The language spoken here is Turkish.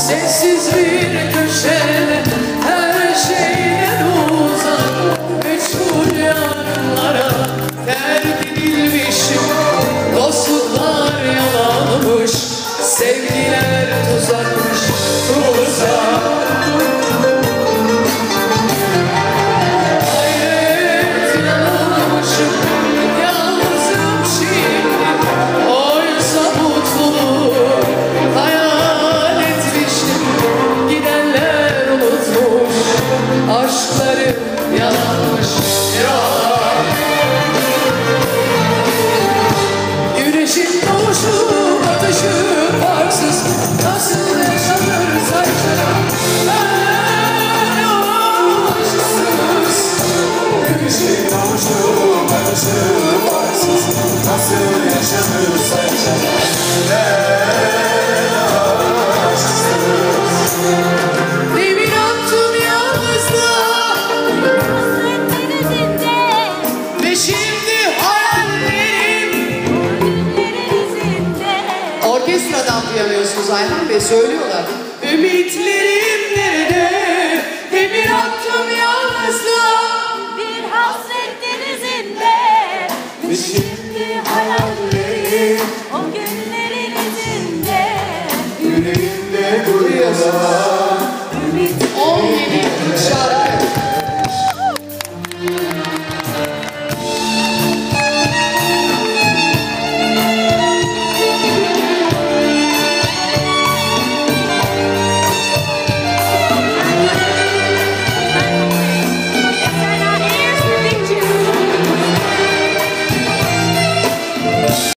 Sensiz bir köşede her şeyden uzak. Meçhul yarınlara terk edilmişim Dostluklar yalanmış, sevgiler aşkları yalanmış yalan Güneşin doğuşu, batışı farksız Nasıl yaşanır aşksız Güneşin doğuşu, batışı varsız. Nasıl yaşanır sence? Orkestradan duyamıyorsunuz Ayhan Bey söylüyorlar. Ümitlerim nerede? Demir attım yalnızlığa. Bir hasret denizinde Ve şimdi hayallerim O günlerin izinde. Yüreğimde duruyorlar. Ümit 17 şarkı